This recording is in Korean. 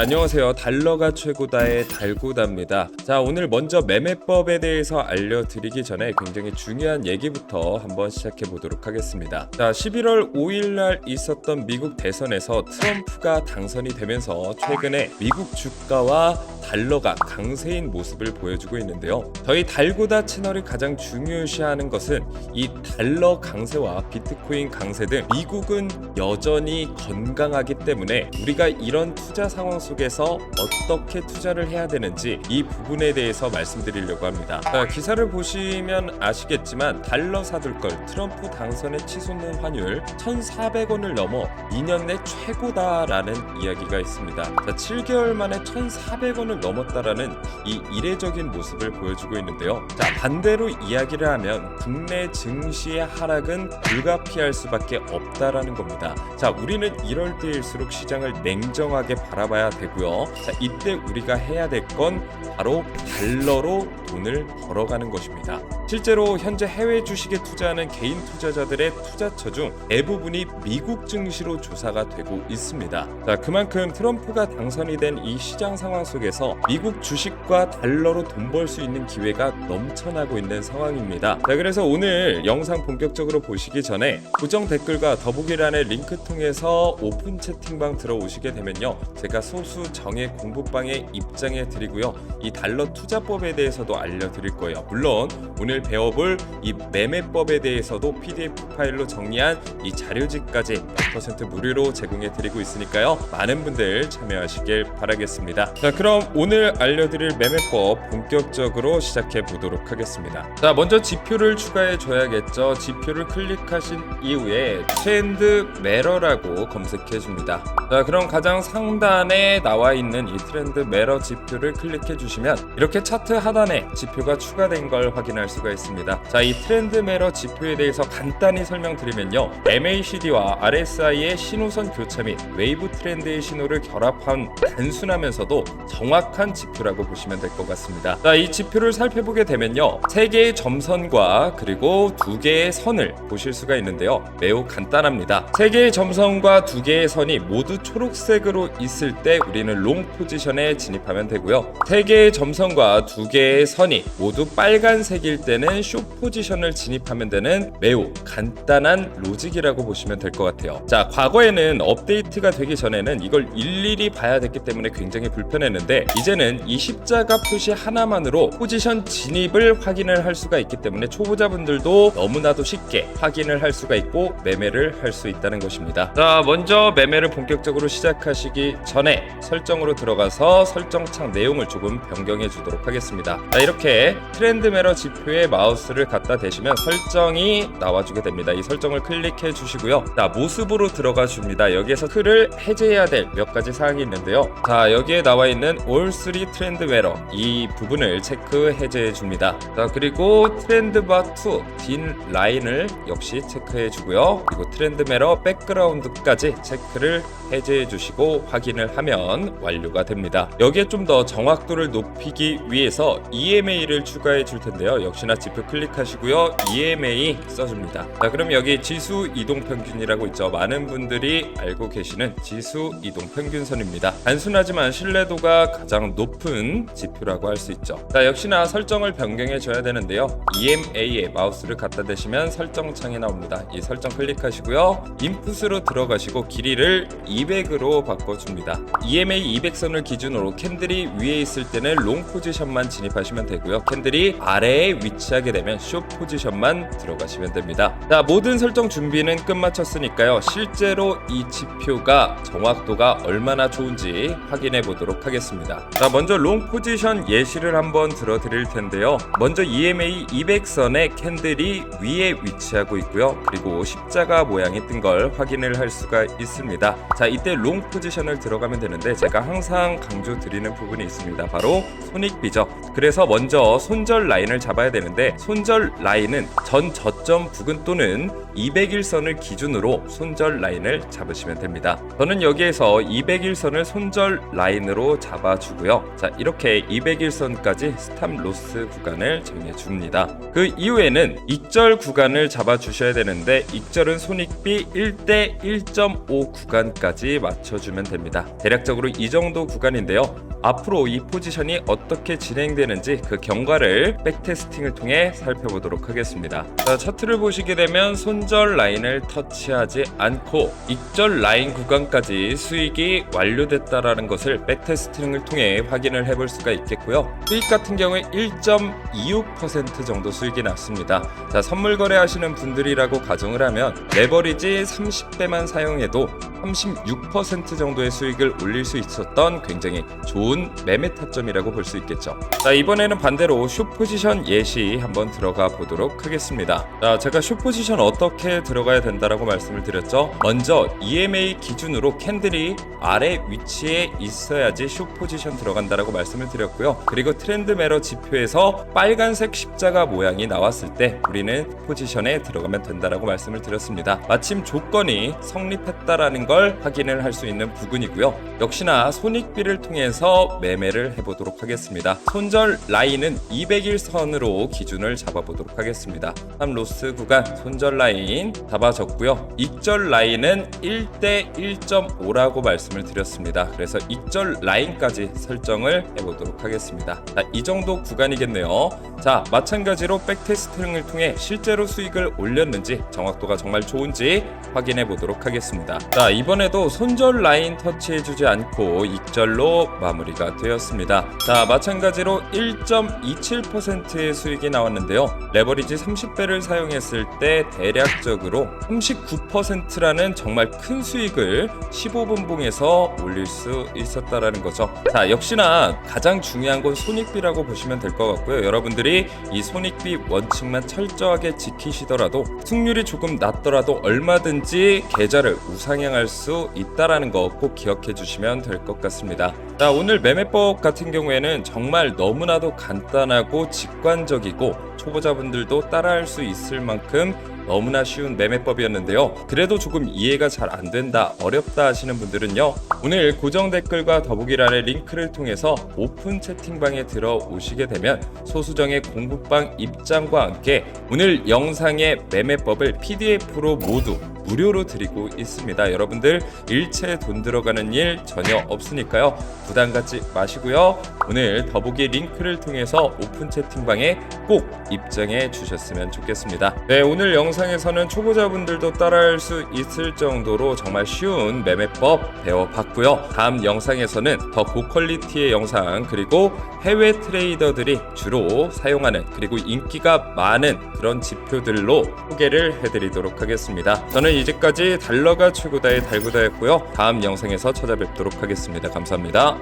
안녕하세요. 달러가 최고다의 달고다입니다. 자, 오늘 먼저 매매법에 대해서 알려드리기 전에 굉장히 중요한 얘기부터 한번 시작해 보도록 하겠습니다. 자, 11월 5일 날 있었던 미국 대선에서 트럼프가 당선이 되면서 최근에 미국 주가와 달러가 강세인 모습을 보여주고 있는데요. 저희 달고다 채널이 가장 중요시하는 것은 이 달러 강세와 비트코인 강세 등 미국은 여전히 건강하기 때문에 우리가 이런 투자 상황 속에서 어떻게 투자를 해야 되는지 이 부분에 대해서 말씀드리려고 합니다. 자, 기사를 보시면 아시겠지만 달러 사둘 걸 트럼프 당선에 치솟는 환율 1,400원을 넘어 2년 내 최고다라는 이야기가 있습니다. 자, 7개월 만에 1,400원을 넘었다라는 이 이례적인 모습을 보여주고 있는데요. 자, 반대로 이야기를 하면 국내 증시의 하락은 불가피할 수밖에 없다라는 겁니다. 자, 우리는 이럴 때일수록 시장을 냉정하게 바라봐야 되고요. 자, 이때 우리가 해야 될 건 바로 달러로 돈을 벌어가는 것입니다. 실제로 현재 해외 주식에 투자하는 개인 투자자들의 투자처 중 대부분이 미국 증시로 조사가 되고 있습니다. 자, 그만큼 트럼프가 당선이 된 이 시장 상황 속에서 미국 주식과 달러로 돈 벌 수 있는 기회가 넘쳐나고 있는 상황입니다. 자, 그래서 오늘 영상 본격적으로 보시기 전에 고정 댓글과 더보기란의 링크 통해서 오픈 채팅방 들어오시게 되면요. 제가 소수 정예 공부방에 입장해 드리고요. 이 달러 투자법에 대해서도 알려드릴 거예요. 물론 오늘 배워볼 이 매매법에 대해서도 PDF 파일로 정리한 이 자료집까지 100% 무료로 제공해 드리고 있으니까요. 많은 분들 참여하시길 바라겠습니다. 자, 그럼 오늘 알려드릴 매매법 본격적으로 시작해 보도록 하겠습니다. 자, 먼저 지표를 추가해 줘야겠죠. 지표를 클릭하신 이후에 트렌드 매러라고 검색해 줍니다. 자, 그럼 가장 상단에 나와 있는 이 트렌드 매러 지표를 클릭해 주시면 이렇게 차트 하단에 지표가 추가된 걸 확인할 수가 있습니다. 자, 이 트렌드 매러 지표에 대해서 간단히 설명드리면요. MACD와 RSI의 신호선 교차 및 웨이브 트렌드의 신호를 결합한 단순하면서도 정확한 지표라고 보시면 될 것 같습니다. 자, 이 지표를 살펴보게 되면요. 세 개의 점선과 그리고 두 개의 선을 보실 수가 있는데요. 매우 간단합니다. 세 개의 점선과 두 개의 선이 모두 초록색으로 있을 때 우리는 롱 포지션에 진입하면 되고요. 세 개의 점선과 두 개의 선이 모두 빨간색일 때는 쇼 포지션을 진입하면 되는 매우 간단한 로직이라고 보시면 될 것 같아요. 자, 과거에는 업데이트가 되기 전에는 이걸 일일이 봐야 됐기 때문에 굉장히 불편했는데 이제는 이 십자가 표시 하나만으로 포지션 진입을 확인을 할 수가 있기 때문에 초보자분들도 너무나도 쉽게 확인을 할 수가 있고 매매를 할 수 있다는 것입니다. 자, 먼저 매매를 본격적으로 시작하시기 전에 설정으로 들어가서 설정창 내용을 조금 변경해 주도록 하겠습니다. 자, 이렇게 트렌드 매러 지표에 마우스를 갖다 대시면 설정이 나와주게 됩니다. 이 설정을 클릭해 주시고요. 자, 모습으로 들어가 줍니다. 여기에서 틀을 해제해야 될 몇 가지 사항이 있는데요. 자, 여기에 나와 있는 All 3 트렌드 매러 이 부분을 체크 해제해 줍니다. 자, 그리고 트렌드 바2 빈 라인을 역시 체크해 주고요. 그리고 트렌드 매러 백그라운드까지 체크를 해제해 주시고 확인을 하면 완료가 됩니다. 여기에 좀 더 정확도를 높이기 위해서 EMA를 추가해 줄 텐데요. 역시나 지표 클릭하시고요. EMA 써줍니다. 자, 그럼 여기 지수 이동 평균이라고 있죠. 많은 분들이 알고 계시는 지수 이동 평균선입니다. 단순하지만 신뢰도가 가장 높은 지표라고 할 수 있죠. 자, 역시나 설정을 변경해 줘야 되는데요. EMA에 마우스를 갖다 대시면 설정 창이 나옵니다. 이 설정 클릭하시고요. 인풋으로 들어가시고 길이를 200으로 바꿔줍니다. EMA 200선을 기준으로 캔들이 위에 있을 때는 롱 포지션만 진입하시면 되고요. 캔들이 아래에 위치하게 되면 숏 포지션만 들어가시면 됩니다. 자, 모든 설정 준비는 끝마쳤으니까요. 실제로 이 지표가 정확도가 얼마나 좋은지 확인해 보도록 하겠습니다. 자, 먼저 롱 포지션 예시를 한번 들어 드릴 텐데요. 먼저 EMA 200선의 캔들이 위에 위치하고 있고요. 그리고 십자가 모양이 뜬 걸 확인을 할 수가 있습니다. 자, 이때 롱 포지션을 들어가면 되는데 제가 항상 강조 드리는 부분이 있습니다. 바로 손익비죠. 그래서 먼저 손절 라인을 잡아야 되는데 손절 라인은 전 저점 부근 또는 200일선을 기준으로 손절 라인을 잡으시면 됩니다. 저는 여기에서 200일선을 손절 라인으로 잡아주고요. 자, 이렇게 200일선까지 스탑 로스 구간을 정해 줍니다. 그 이후에는 익절 구간을 잡아 주셔야 되는데 익절은 손익비 1대 1.5 구간까지 구간까지 맞춰주면 됩니다. 대략적으로 이 정도 구간인데요. 앞으로 이 포지션이 어떻게 진행되는지 그 경과를 백테스팅을 통해 살펴보도록 하겠습니다. 자, 차트를 보시게 되면 손절 라인을 터치하지 않고 익절 라인 구간까지 수익이 완료됐다라는 것을 백테스팅을 통해 확인을 해볼 수가 있겠고요. 수익 같은 경우에 1.26% 정도 수익이 났습니다. 자, 선물 거래하시는 분들이라고 가정을 하면 레버리지 30배만 사용해도 36% 정도의 수익을 올릴 수 있었던 굉장히 좋은 매매 타점이라고 볼 수 있겠죠. 자, 이번에는 반대로 숏 포지션 예시 한번 들어가 보도록 하겠습니다. 자, 제가 숏 포지션 어떻게 들어가야 된다라고 말씀을 드렸죠. 먼저 EMA 기준으로 캔들이 아래 위치에 있어야지 숏 포지션 들어간다라고 말씀을 드렸고요. 그리고 트렌드 매러 지표에서 빨간색 십자가 모양이 나왔을 때 우리는 포지션에 들어가면 된다라고 말씀을 드렸습니다. 마침 조건이 성립했다라는 걸 확인을 할 수 있는 부분이고요. 역시나 손익비를 통해서 매매를 해보도록 하겠습니다. 손절 라인은 200일 선으로 기준을 잡아보도록 하겠습니다. 3 로스 구간 손절 라인 잡아졌고요. 익절 라인은 1대 1.5라고 말씀을 드렸습니다. 그래서 익절 라인까지 설정을 해보도록 하겠습니다. 자, 이 정도 구간이겠네요. 자, 마찬가지로 백테스팅을 통해 실제로 수익을 올렸는지 정확도가 정말 좋은지 확인해 보도록 하겠습니다. 자, 이번에도 손절 라인 터치해주지 않고 익절로 마무리 가 되었습니다. 자, 마찬가지로 1.27%의 수익이 나왔는데요. 레버리지 30배를 사용했을 때 대략적으로 39%라는 정말 큰 수익을 15분봉에서 올릴 수 있었다라는 거죠. 자, 역시나 가장 중요한 건 손익비라고 보시면 될 것 같고요. 여러분들이 이 손익비 원칙만 철저하게 지키시더라도 승률이 조금 낮더라도 얼마든지 계좌를 우상향할 수 있다라는 거 꼭 기억해 주시면 될 것 같습니다. 자, 오늘 매매법 같은 경우에는 정말 너무나도 간단하고 직관적이고 초보자분들도 따라할 수 있을 만큼 너무나 쉬운 매매법이었는데요. 그래도 조금 이해가 잘 안 된다, 어렵다 하시는 분들은요. 오늘 고정 댓글과 더보기란의 링크를 통해서 오픈 채팅방에 들어오시게 되면 소수정의 공부방 입장과 함께 오늘 영상의 매매법을 PDF로 모두 무료로 드리고 있습니다. 여러분들 일체 돈 들어가는 일 전혀 없으니까요. 부담 갖지 마시고요. 오늘 더보기 링크를 통해서 오픈 채팅방에 꼭 입장해 주셨으면 좋겠습니다. 네, 오늘 영상에서는 초보자분들도 따라할 수 있을 정도로 정말 쉬운 매매법 배워봤고요. 다음 영상에서는 더 고퀄리티의 영상 그리고 해외 트레이더들이 주로 사용하는 그리고 인기가 많은 그런 지표들로 소개를 해드리도록 하겠습니다. 저는 이제까지 달러가 최고다의 달구다였고요. 다음 영상에서 찾아뵙도록 하겠습니다. 감사합니다.